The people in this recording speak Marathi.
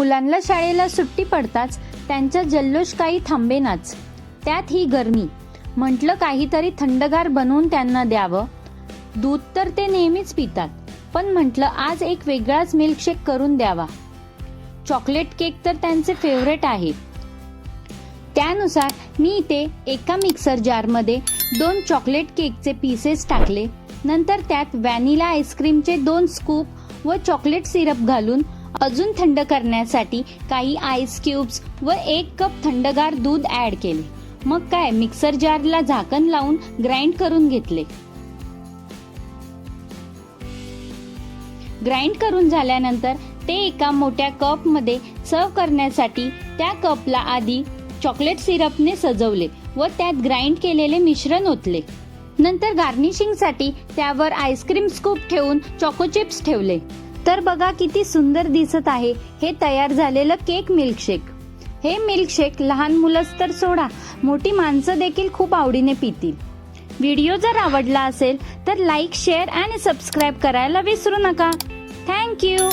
मुलांना शाळेला सुट्टी पडताच त्यांचा जल्लोष काही थांबेनाच. त्यात ही गरमी. म्हटलं काहीतरी थंडगार बनवून त्यांना द्यावं. दूध तर ते नेहमीच पितात पण म्हटलं आज एक वेगळाच मिल्कशेक करून द्यावा. चॉकलेट केक तर त्यांचे फेवरेट आहे. त्यानुसार मी इथे एका मिक्सर जारमध्ये दोन चॉकलेट केकचे पीसेस टाकले. नंतर त्यात व्हॅनिला आईस्क्रीमचे दोन स्कूप व चॉकलेट सिरप घालून अजून थंड करण्यासाठी काही आईस क्यूब्स व एक कप थंडगार दूध ऍड केले. मग काय मिक्सर जारला झाकण लावून ग्राइंड करून घेतले. ग्राइंड करून झाल्यानंतर ते एका मोठ्या कपमध्ये सर्व करण्यासाठी त्या कपला आधी चॉकलेट सिरपने सजवले व त्यात ग्राइंड केलेले मिश्रण ओतले. नंतर गार्निशिंगसाठी त्यावर आईस्क्रीम स्कूप ठेवून चॉको चिप्स ठेवले. तर बघा किती सुंदर दिसत आहे. हे तयार झालेलं केक मिल्कशेक हे मिल्कशेक लहान मुलंच तर सोडा मोठी माणसं देखील खूप आवडीने पितील. व्हिडिओ जर आवडला असेल तर लाईक शेअर आणि सबस्क्राईब करायला विसरू नका. थँक्यू